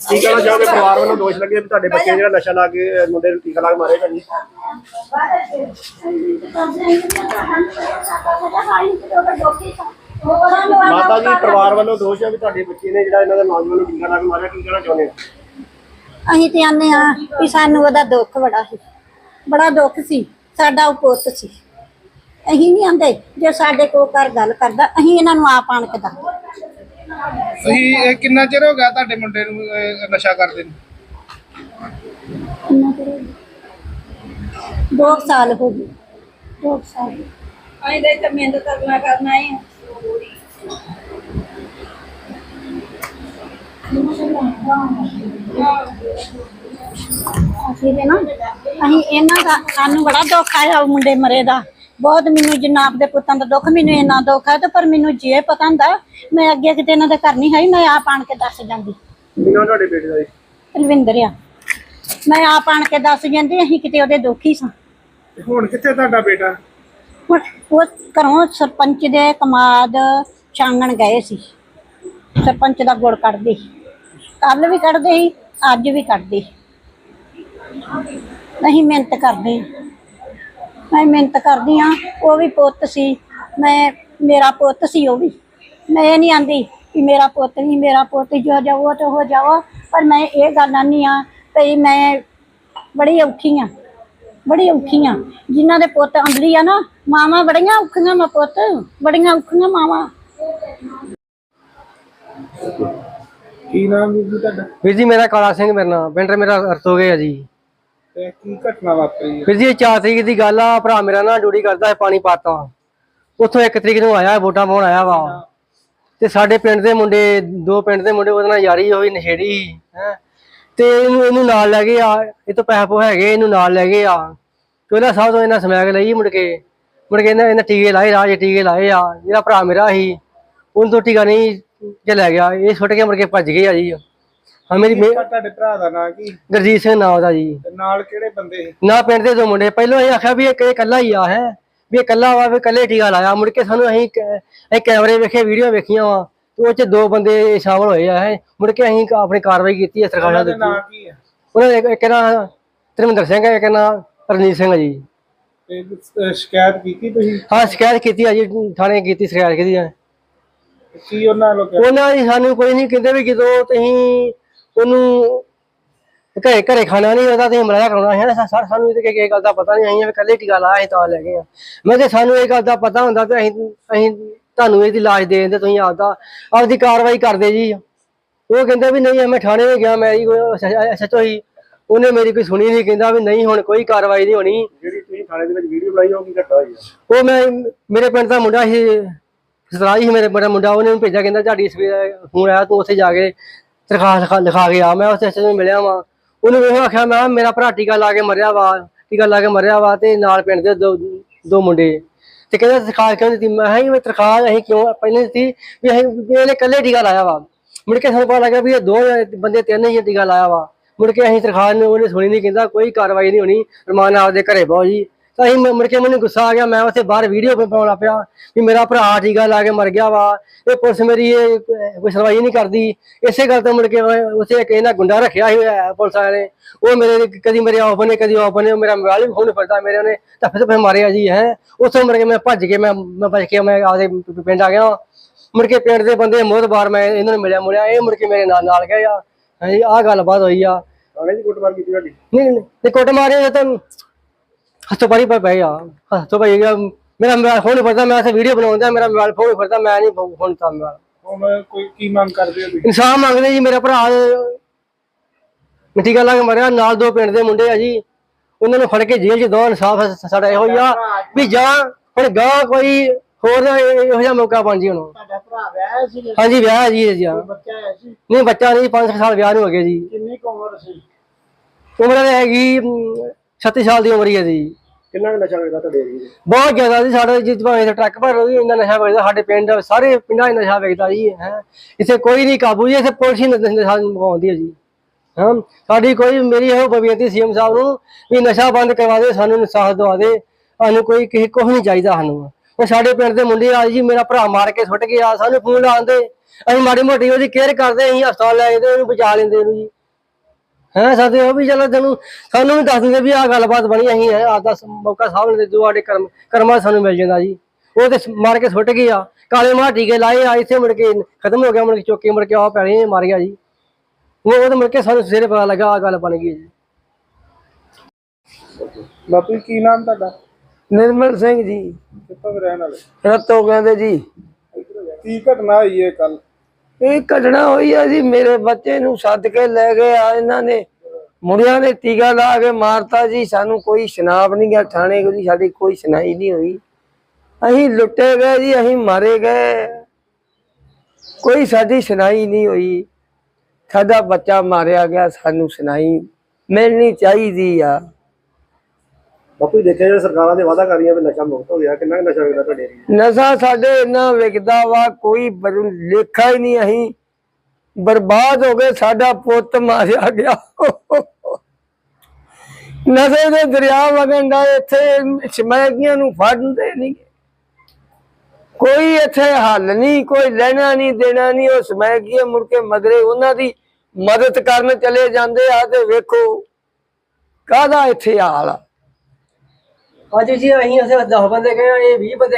ਕੀ ਕਹਿਣਾ ਚਾਹੋਗੇ ਪਰਿਵਾਰ ਵੱਲੋਂ ਦੋਸ਼ ਲੱਗੇ ਵੀ ਤੁਹਾਡੇ ਬੱਚੇ ਜਿਹੜਾ ਨਸ਼ਾ ਲਾ ਕੇ ਮੁੰਡੇ ਨੂੰ ਟੀਕਾ ਲਾ ਕੇ ਮਾਰੇਗਾ ਜੀ ਮਾਤਾ ਜੀ, ਪਰਿਵਾਰ ਵੱਲੋਂ ਦੋਸ਼ ਹੈ ਵੀ ਤੁਹਾਡੇ ਬੱਚੇ ਨੇ ਜਿਹੜਾ ਇਹਨਾਂ ਦਾ ਨੌਜਵਾਨ ਨੂੰ ਟੀਕਾ ਲਾ ਕੇ ਮਾਰਿਆ, ਕੀ ਕਹਿਣਾ ਚਾਹੁੰਦੇ ਹੋ? ਅਸੀਂ ਤੇ ਆਨੇ ਆ ਵੀ ਸਾਨੂੰ ਉਹਦਾ ਦੁੱਖ ਬੜਾ ਸੀ। ਬੜਾ ਦੁੱਖ ਸੀ, ਸਾਡਾ ਉਹ ਪੁੱਤ ਸੀ। ਅਸੀਂ ਨਹੀਂ ਆਂਦੇ, ਜੇ ਸਾਡੇ ਕੋਲ ਘਰ ਗੱਲ ਕਰਦਾ, ਅਸੀਂ ਇਹਨਾਂ ਨੂੰ ਆਪ ਆਣ ਕੇ ਦੱਸ ਤੁਸੀਂ ਇਹ ਕਿੰਨਾ ਚਿਰ ਹੋ ਗਿਆ ਤੁਹਾਡੇ ਮੁੰਡੇ ਨੂੰ ਇਹ ਨਸ਼ਾ ਕਰਦੇ ਨੂੰ? ਕਿੰਨਾ? ਦੋ ਕੁ ਸਾਲ ਹੋ ਗਏ। ਦੋ ਕੁ ਸਾਲ। ਅਸੀਂ ਦੇ ਤੇ ਮਿਹਨਤ ਕਰਨਾ ਕਰਨਾ ਹੀ। ਅਸੀਂ ਤੇ ਨਾ ਅਸੀਂ ਇਹਨਾਂ ਦਾ ਸਾਨੂੰ ਬੜਾ ਦੁੱਖ ਆਇਆ ਉਹ ਮੁੰਡੇ ਮਰੇ ਦਾ। ਬਹੁਤ ਮੈਨੂੰ ਜਨਾਬ ਦੇ ਪੁੱਤਾਂ ਦਾ ਦੁੱਖ ਮੈਨੂੰ ਇੰਨਾ ਦੁੱਖ ਹੈ ਤੇ ਪਰ ਮੈਨੂੰ ਜੇ ਪਤਾ ਹੁੰਦਾ ਮੈਂ ਅੱਗੇ ਕਿਤੇ ਇਹਨਾਂ ਦੇ ਘਰ ਨਹੀਂ ਹੈ ਮੈਂ ਆਪ ਆਣ ਕੇ ਦੱਸ ਜਾਂਦੀ। ਕੀ ਨਾਮ ਤੁਹਾਡੇ ਬੇਟੇ ਦਾ ਜੀ? ਰਵਿੰਦਰ ਆ। ਮੈਂ ਆਪ ਆਣ ਕੇ ਦੱਸ ਜਾਂਦੀ ਅਸੀਂ ਕਿਤੇ ਉਹਦੇ ਦੁਖੀ ਸਾਂ। ਤੇ ਹੁਣ ਕਿੱਥੇ ਤੁਹਾਡਾ ਬੇਟਾ? ਹੁਣ ਉਹ ਘਰੋਂ ਸਰਪੰਚ ਦੇ ਕਮਾਦ ਛਾਂਗਣ ਗਏ ਸੀ। ਸਰਪੰਚ ਦਾ ਗੁੜ ਕੱਢਦੇ ਕੱਲ ਵੀ ਕੱਢਦੇ ਸੀ ਅੱਜ ਵੀ ਕੱਢਦੇ ਅਸੀਂ ਮਿਹਨਤ ਕਰਦੇ ਹਾਂ। ਮੈਂ ਮਿਹਨਤ ਕਰਦੀ ਹਾਂ ਉਹ ਵੀ ਪੁੱਤ ਸੀ ਮੈਂ ਮੇਰਾ ਪੁੱਤ ਸੀ ਉਹ ਵੀ। ਮੈਂ ਇਹ ਨਹੀਂ ਆਂਦੀ ਕਿ ਮੇਰਾ ਪੁੱਤ ਨਹੀਂ ਮੇਰਾ ਪੁੱਤ ਜੋ ਜਾਵੋ ਤੇ ਹੋ ਜਾਵੋ ਪਰ ਮੈਂ ਇਹ ਗੱਲ ਆਨੀ ਆ ਕਿ ਮੈਂ ਬੜੀ ਔਖੀ ਆ ਬੜੀ ਔਖੀ ਆ ਜਿਨ੍ਹਾਂ ਦੇ ਪੁੱਤ ਅੰਦਰੀ ਆ ਨਾ ਮਾਵਾਂ ਬੜੀਆਂ ਔਖੀਆਂ ਮਾ ਪੁੱਤ ਬੜੀਆਂ ਔਖੀਆਂ ਮਾਵਾਂ। ਕੀ ਨਾਮ ਵੀਰ ਜੀ ਤੁਹਾਡਾ? ਵੀਰ ਜੀ ਮੇਰਾ ਕਾਲਾ ਸਿੰਘ ਮੇਰਾ ਨਾਮ ਪਿੰਡ ਮੇਰਾ ਅਰਤੋਗੇ ਆ ਜੀ। ਤੇ ਕੀ ਘਟਨਾ ਵਾਪਰੀ ਹੈ? ਵੀਰ ਜੀ 4 ਤਰੀਕ ਦੀ ਗੱਲ ਆ, ਭਰਾ ਮੇਰਾ ਨਾ ਡਿਊਟੀ ਕਰਦਾ ਹੈ ਪਾਣੀ ਪਾਤਾ। ਉੱਥੋਂ 1 ਤਰੀਕ ਨੂੰ ਆਇਆ, ਵੋਟਾਂ ਪਾਉਣ ਆਇਆ ਵਾ। ਤੇ ਸਾਡੇ ਪਿੰਡ ਦੇ ਮੁੰਡੇ, ਦੋ ਪਿੰਡ ਦੇ ਮੁੰਡੇ, ਉਹਦੇ ਨਾਲ ਯਾਰੀ ਹੋਈ, ਨਸ਼ੇੜੀ। ਹੈ? ਤੇ ਇਹਨੂੰ ਇਹਨੂੰ ਨਾਲ ਲੈ ਗਏ ਆ। ਇਹ ਤੋਂ ਪੈਸੇ ਪੋ ਹੈਗੇ, ਇਹਨੂੰ ਨਾਲ ਲੈ ਗਏ ਆ। ਚੋਲਾ ਸਾਹਿਬ ਤੋਂ ਇਹਨਾਂ ਸਮੈਕ ਲਈ ਮੁੜ ਕੇ। ਮੁੜ ਕੇ ਇਹਨਾਂ ਇਹਨਾਂ ਟੀਕੇ ਲਾਏ, ਰਾਜ ਟੀਕੇ ਲਾਏ ਆ। ਜਿਹੜਾ ਭਰਾ ਮੇਰਾ ਸੀ ਉਹਨੂੰ ਤੋਂ ਟੀਕਾ ਨਹੀਂ ਜੇ ਲੈ ਗਿਆ। ਇਹ ਛੁੱਟ ਕੇ ਮੁੜ ਕੇ ਭੱਜ ਗਏ ਆ ਜੀ। ਹਾਂ ਮੇਰੀ ਮੇ- ਤੁਹਾਡੇ ਭਰਾ ਦਾ ਨਾਂ ਕੀ? ਗੁਰਜੀਤ ਸਿੰਘ ਨਾਮ ਦਾ ਜੀ। ਤੇ ਨਾਲ ਕਿਹੜੇ ਬੰਦੇ ਸੀ? ਨਾ ਪਿੰਡ ਦੇ ਦੋ ਮੁੰਡੇ। ਪਹਿਲਾਂ ਇਹ ਆਖਿਆ ਵੀ ਇਹ ਇਹ ਇਕੱਲਾ ਹੀ ਆ ਹੈ। ਵੀ ਇਹ ਇਕੱਲਾ ਵਾ ਵੀ ਇਕੱਲੇ ਟੀਕਾ ਲਾਇਆ। ਮੁੜ ਕੇ ਸਾਨੂੰ ਅਸੀਂ ਕ- ਇਹ ਕੈਮਰੇ ਵੇਖੇ ਵੀਡੀਓ ਵੇਖੀਆਂ ਵਾ। ਤੇ ਉਹ ਚ ਦੋ ਬੰਦੇ ਸ਼ਾਮਲ ਹੋਏ ਆ ਹੈ। ਮੁੜ ਕੇ ਅਸੀਂ ਆਪਣੀ ਕਾਰਵਾਈ ਕੀਤੀ ਹੈ ਸਰਕਾਰਾਂ ਉਹਨਾਂ ਦੇ ਨਾਂ ਕੀ ਹੈ ਉਹਨਾਂ ਦੇ ਇੱਕ- ਇੱਕ ਨਾ ਧਰਮਿੰਦਰ ਸਿੰਘ ਹੈ ਇੱਕ ਨਾ ਰਣਜੀਤ ਸਿੰਘ ਹੈ ਜੀ। ਤੇ ਅਹ ਸ਼ਿਕਾਇਤ ਕੀਤੀ ਤੁਸੀਂ? ਹਾਂ ਸ਼ਿਕਾਇਤ ਕੀਤੀ ਆ ਜੀ ਥਾਣੇ ਕੀਤੀ ਸ਼ਿਕਾਇਤ ਕੀਤੀ ਆ। ਕੀ ਉਹਨਾਂ ਵੱਲੋਂ ਕਿਹਾ? ਉਹਨਾਂ ਦੀ ਸਾਨੂੰ ਕੋਈ ਨਹੀਂ ਕਹਿੰਦੇ ਵੀ ਜਦੋਂ ਤੁਸੀਂ ਉਹਨੂੰ ਘਰੇ ਘਰੇ ਖਾਣਾ ਨਹੀਂ ਉਹਦਾ ਤੇ ਮਰਾਇਆ ਕਰਾਉਣਾ ਹੈ ਨਾ ਸਾ- ਸਾਨੂੰ ਇਹਦੇ ਕੀ ਗੱਲ ਦਾ ਪਤਾ ਨਹੀਂ ਅਸੀਂ ਵੀ ਕੱਲੇ ਟੀਕਾ ਲਾਇਆ ਸੀ ਤਾਂ ਲੈ ਗਏ ਆ। ਮੈਂ ਤੇ ਸਾਨੂੰ ਇਹ ਗੱਲ ਦਾ ਪਤਾ ਹੁੰਦਾ ਤੇ ਅਸੀਂ ਅਸੀਂ ਤੁਹਾਨੂੰ ਇਹਦੀ ਲਾਜ ਦੇ ਦਿੰਦੇ ਤੁਸੀਂ ਆਪਦਾ ਆਪਦੀ ਕਾਰਵਾਈ ਕਰਦੇ ਜੀ। ਉਹ ਕਹਿੰਦੇ ਵੀ ਨਹੀਂ ਮੈਂ ਥਾਣੇ ਗਿਆ ਮੈਂ ਜੀ ਸੱਚੋ ਹੀ ਉਹਨੇ ਮੇਰੀ ਕੋਈ ਸੁਣੀ ਨਹੀਂ ਕਹਿੰਦਾ ਵੀ ਨਹੀਂ ਹੁਣ ਕੋਈ ਕਾਰਵਾਈ ਨਹੀਂ ਹੋਣੀ। ਜਿਹੜੀ ਤੁਸੀਂ ਥਾਣੇ ਦੇ ਵਿੱਚ ਵੀਡੀਓ ਬਣਾਈ ਉਹ ਕੀ ਘਟਨਾ ਹੋਈ ਹੈ ਉਹ ਮੈਂ ਮੇਰੇ ਪਿੰਡ ਦਾ ਮੁੰਡਾ ਸੀ ਸਤਰਾਜ ਸੀ ਮੇਰੇ ਬੜਾ ਮੁੰਡਾ ਉਹਨੇ ਮੈਨੂੰ ਭੇਜਿਆ ਕਹਿੰਦਾ ਤੁਹਾਡੀ ਸਵੇਰੇ ਫੋਨ ਆਇਆ ਤੂੰ ਉੱਥੇ ਜਾ ਕੇ ਦਰਖਾਸਤ ਲਿਖਾ- ਕੇ ਆ। ਮੈਂ ਉੱਥੇ ਐਸਐਸ ਨੂੰ ਮਿਲਿਆ ਵਾਂ। ਉਹਨੂੰ ਉਹ ਆਖਿਆ, ਮੈਂ ਕਿਹਾ, ਮੇਰਾ ਭਰਾ ਟੀਕਾ ਲਾ ਕੇ ਮਰਿਆ ਵਾ, ਟੀਕਾ ਲਾ ਕੇ ਮਰਿਆ ਵਾ ਤੇ ਨਾਲ ਪਿੰਡ ਦੇ ਦੋ ਦੋ ਮੁੰਡੇ। ਤੇ ਕਹਿੰਦਾ ਦਰਖਾਸਤ ਕਿਉਂ ਦਿੱਤੀ? ਮੈਂ ਕਿਹਾ ਮੈਂ ਦਰਖਾਸਤ ਅਸੀਂ ਕਿਉਂ ਪਹਿਲੇ ਦਿੱਤੀ? ਵੀ ਅਸੀਂ ਵੀ ਇਹਨੇ ਇਕੱਲੇ ਟੀਕਾ ਲਾਇਆ ਵਾ। ਮੁੜ ਕੇ ਸਾਨੂੰ ਪਤਾ ਲੱਗਾ ਵੀ ਇਹ ਦੋ ਬੰਦੇ ਤਿੰਨ ਹੀ ਟੀਕਾ ਲਾਇਆ ਵਾ। ਮੁੜ ਕੇ ਅਸੀਂ ਦਰਖਾਸਤ ਨੂੰ ਉਹਨੇ ਸੁਣੀ ਨਹੀਂ ਕਹਿੰਦਾ ਕੋਈ ਕਾਰਵਾਈ ਨਹੀਂ ਹੋਣੀ। ਰਮਾਨ ਆਪਦੇ ਘਰੇ ਬਹੁ ਜੀ। ਤਾਂ ਅਸੀਂ ਮੁੜ ਕੇ ਮੈਨੂੰ ਗੁੱਸਾ ਆ ਗਿਆ ਮੈਂ ਉੱਥੇ ਬਾਹਰ ਵੀਡੀਓ ਪਾਉਣ ਲੱਗ ਪਿਆ ਵੀ ਮੇਰਾ ਭਰਾ ਟੀਕਾ ਲਾ ਕੇ ਮਰ ਗਿਆ ਵਾ। ਇਹ ਪੁਲਿਸ ਮੇਰੀ ਇਹ ਕੋਈ ਸੁਣਵਾਈ ਨਹੀਂ ਕਰਦੀ। ਇਸੇ ਗੱਲ ਤੋਂ ਮੁੜ ਕੇ ਉੱਥੇ ਇੱਕ ਇਹਨਾਂ ਗੁੰਡਾ ਰੱਖਿਆ ਸੀ ਪੁਲਿਸ ਵਾਲਿਆਂ ਨੇ। ਉਹ ਮੇਰੇ ਕਦੀ ਮੇਰੇ ਆਫ ਨੇ ਕਦੀ ਆਫ ਨੇ ਮੇਰਾ ਮੋਬਾਈਲ ਵੀ ਖੋਣ ਫਿਰਦਾ ਮੇਰੇ ਉਹਨੇ ਤਾਂ ਫਿਰ ਮਾਰਿਆ ਜੀ ਹੈ। ਉੱਥੋਂ ਮੁੜ ਕੇ ਮੈਂ ਭੱਜ ਕੇ ਮੈਂ ਮੈਂ ਭੱਜ ਕੇ ਮੈਂ ਆਪਦੇ ਪ- ਪਿੰਡ ਆ ਗਿਆ। ਮੁੜ ਕੇ ਪਿੰਡ ਦੇ ਬੰਦੇ ਮੋਹਤਬਾਰ ਮੈਂ ਇਹਨਾਂ ਨੂੰ ਮਿਲਿਆ ਮੁਲਿਆ ਇਹ ਮੁੜ ਕੇ ਮੇਰੇ ਨਾਲ ਨਾਲ ਗਏ ਆ। ਹਾਂਜੀ ਆਹ ਗੱਲਬਾਤ ਹੋਈ ਆ। ਥਾਣੇ ਦੀ ਕੁੱਟਮਾਰ ਕੀਤੀ ਤੁਹਾਡੀ? ਨਹੀਂ ਨਹੀਂ ਨਹੀਂ ਕੁੱਟ ਮਾਰੇ ਤਾਂ ਹੱਥੋਂ ਪਾਰੀ ਪੈ ਪਏ ਆ ਹੱਥੋਂ ਪਈ ਗਿਆ ਮੇਰਾ ਮੋਬਾਈਲ ਫੋਨ ਫੜਦਾ ਮੈਂ ਇੱਥੇ ਵੀਡੀਓ ਬਣਾਉਂਦਾ ਮੇਰਾ ਮੋਬਾਈਲ ਫੋਨ ਫੜਦਾ ਮੈਂ ਨਹੀਂ ਫੋਨ ਤਾਂ ਮੋਬਾਈਲ ਹੁਣ ਕੋਈ ਕੀ ਮੰਗ ਕਰਦੇ ਹੋ ਤੁਸੀਂ? ਇਨਸਾਫ ਮੰਗਦੇ ਜੀ ਮੇਰਾ ਭਰਾ। ਮਿੱਟੀ ਗੱਲ ਕੇ ਮਰਿਆ ਨਾਲ ਦੋ ਪਿੰਡ ਦੇ ਮੁੰਡੇ ਆ ਜੀ। ਉਹਨਾਂ ਨੂੰ ਫੜ ਕੇ ਜੇਲ੍ਹ 'ਚ ਦੋ ਇਨਸਾਫ ਸਾਡਾ ਇਹੋ ਹੀ ਆ ਵੀ ਜਾਂ ਹੁਣ ਗਾਂ ਕੋਈ ਹੋਰ ਇਹ- ਜਿਹਾ ਮੌਕਾ ਬਣ ਜੀ ਹੁਣ। ਸਾਡਾ ਭਰਾ ਵਿਆਹ ਸੀ? ਹਾਂਜੀ ਵਿਆਹ ਹੈ ਜੀ ਜੀ। ਬੱਚਾ ਹੈ ਸੀ? ਨਹੀਂ ਬੱਚਾ ਨਹੀਂ 5 ਸਾਲ ਵਿਆਹ ਨੂੰ ਹੋ ਜੀ। ਕਿੰਨੀ ਕੁ ਉਮਰ ਸੀ? ਉਮਰ ਹੈਗੀ ਅਮ, 36 ਸਾਲ ਦੀ ਉਮਰ ਹੀ ਹੈ ਜੀ। ਕਿੰਨਾ ਕੁ ਨਸ਼ਾ ਵੇਚਦਾ ਤੁਹਾਡੇ ਏਰੀਏ 'ਚ ਬਹੁਤ ਜ਼ਿਆਦਾ ਜੀ, ਸਾਡੇ ਜਿੱਤ ਭਾਵੇਂ ਇੱਥੇ ਟਰੱਕ ਭਰ ਵੀ ਇੰਨਾ ਨਸ਼ਾ ਵੇਚਦਾ, ਸਾਡੇ ਪਿੰਡ, ਸਾਰੇ ਪਿੰਡਾਂ 'ਚ ਨਸ਼ਾ ਵੇਚਦਾ ਜੀ, ਹੈ। ਇੱਥੇ ਕੋਈ ਨਹੀਂ ਕਾਬੂ ਜੀ, ਇੱਥੇ ਪੁਲਿਸ ਹੀ ਨਸ਼ਾ ਮੁਕਾਉਂਦੀ ਹੈ ਜੀ, ਹਾਂ। ਸਾਡੀ ਕੋਈ, ਮੇਰੀ ਇਹੋ ਬੇਨਤੀ ਸੀਐਮ ਸਾਹਿਬ ਨੂੰ ਵੀ ਨਸ਼ਾ ਬੰਦ ਕਰਵਾ ਦੇ, ਸਾਨੂੰ ਇਨਸਾਫ ਦਵਾ ਦੇ, ਸਾਨੂੰ ਕੋਈ ਕਿਸੇ, ਕੁਛ ਨਹੀਂ ਚਾਹੀਦਾ ਸਾਨੂੰ। ਉਹ ਸਾਡੇ ਪਿੰਡ ਦੇ ਮੁੰਡੇ ਆ ਜੀ, ਮੇਰਾ ਭਰਾ ਮਾਰ ਕੇ ਸੁੱਟ ਗਿਆ, ਸਾਨੂੰ ਫੋਨ ਲਾਉਂਦੇ ਅਸੀਂ ਮਾੜੀ ਮੋਟੀ ਉਹਦੀ ਕੇਅਰ ਕਰਦੇ, ਅਸੀਂ ਹਸਪਤਾਲ ਲੈ ਜਾਂਦੇ, ਉਹਨੂੰ ਬਚਾ ਲੈਂਦੇ ਉਹਨੂੰ ਜੀ। ਹੈ ਸਾਡੇ ਉਹ ਵੀ ਚਲੋ ਤੈਨੂੰ ਸਾਨੂੰ ਵੀ ਦੱਸ ਦਿੰਦੇ ਵੀ ਆਹ ਗੱਲਬਾਤ ਬਣੀ ਅਸੀਂ ਹੈ ਆਦਾ ਮੌਕਾ ਸਾਹਮਣੇ ਦੇ ਜੋ ਸਾਡੇ ਕਰਮ ਕਰਮਾਂ 'ਚ ਸਾਨੂੰ ਮਿਲ ਜਾਂਦਾ ਜੀ। ਉਹ ਤੇ ਮਾਰ ਕੇ ਸੁੱਟ ਗਈ ਆ। ਕਾਲੇ ਮਾਂ ਟੀਕੇ ਲਾਏ ਆ ਇੱਥੇ ਮੁੜ ਕੇ ਖਤਮ ਹੋ ਗਿਆ ਮੁੜ ਕੇ ਚੌਕੀ ਮੁੜ ਕੇ ਆ ਪੈਣੇ ਮਾਰੀਆਂ ਜੀ। ਉਹ ਉਹ ਤਾਂ ਮੁੜ ਕੇ ਸਾਨੂੰ ਸਵੇਰੇ ਪਤਾ ਲੱਗਾ ਆ ਗੱਲ ਬਣ ਗਈ ਜੀ। ਬਾਪੂ ਜੀ, ਕੀ ਨਾਮ ਤੁਹਾਡਾ? ਨਿਰਮਲ ਸਿੰਘ ਜੀ। ਕਿੱਥੋਂ ਦੇ ਰਹਿਣ ਵਾਲੇ? ਰਤੋ ਕਹਿੰਦੇ ਜੀ। ਕੀ ਘਟਨਾ ਹੋਈ ਹੈ ਕੱਲ ਇਹ ਘਟਨਾ ਹੋਈ ਆ ਜੀ, ਮੇਰੇ ਬੱਚੇ ਨੂੰ ਸੱਦ ਕੇ ਲੈ ਗਏ ਆ, ਇਹਨਾਂ ਨੇ ਮੁੰਡਿਆਂ ਨੇ ਟੀਕਾ ਲਾ ਕੇ ਮਾਰਤਾ ਜੀ, ਸਾਨੂੰ ਕੋਈ ਸ਼ਨਾਬ ਨਹੀਂ ਗਿਆ ਥਾਣੇ ਦੀ ਸਾਡੀ ਕੋਈ ਸੁਣਾਈ ਨਹੀਂ ਹੋਈ। ਅਸੀਂ ਲੁੱਟੇ ਗਏ ਜੀ, ਅਸੀਂ ਮਾਰੇ ਗਏ। ਕੋਈ ਸਾਡੀ ਸੁਣਾਈ ਨਹੀਂ ਹੋਈ। ਸਾਡਾ ਬੱਚਾ ਮਾਰਿਆ ਗਿਆ, ਸਾਨੂੰ ਸੁਣਾਈ ਮਿਲਣੀ ਚਾਹੀਦੀ ਆ। ਬਾਪੂ ਜੀ ਦੇਖਿਆ ਜਿਹੜਾ ਸਰਕਾਰਾਂ ਦੇ ਵਾਅਦਾ ਕਰ ਰਹੀਆਂ ਵੀ ਨਸ਼ਾ ਮੁਕਤ ਹੋ ਗਿਆ, ਕਿੰਨਾ ਕੁ ਨਸ਼ਾ ਵਿਕਦਾ ਤੁਹਾਡੇ ਏਰੀਏ ਨਸ਼ਾ ਸਾਡੇ ਇੰਨਾ ਵਿਕਦਾ ਵਾ, ਕੋਈ ਬਰ- ਲੇਖਾ ਹੀ ਨਹੀਂ ਅਸੀਂ। ਬਰਬਾਦ ਹੋ ਗਏ, ਸਾਡਾ ਪੁੱਤ ਮਾਰਿਆ ਗਿਆ। ਨਸ਼ੇ ਦੇ ਦਰਿਆ ਵਗਣ ਦਾ ਇੱਥੇ ਸਮੈਕੀਆਂ ਨੂੰ ਫੜਦੇ ਨਹੀਂ। ਕੋਈ ਇੱਥੇ ਹੱਲ ਨਹੀਂ, ਕੋਈ ਲੈਣਾ ਨਹੀਂ, ਦੇਣਾ ਨਹੀਂ, ਉਹ ਸਮੈਕੀਏ ਮੁੜ ਕੇ ਮਗਰੇ ਉਹਨਾਂ ਦੀ ਮਦਦ ਕਰਨ ਚਲੇ ਜਾਂਦੇ ਆ ਤੇ ਵੇਖੋ ਕਾਹਦਾ ਇੱਥੇ ਹਾਲ ਆ। ਅੱਜ ਜੀ ਅਸੀਂ ਅਸੀਂ 10 ਬੰਦੇ ਗਏ ਆ ਇਹ 20 ਬੰਦੇ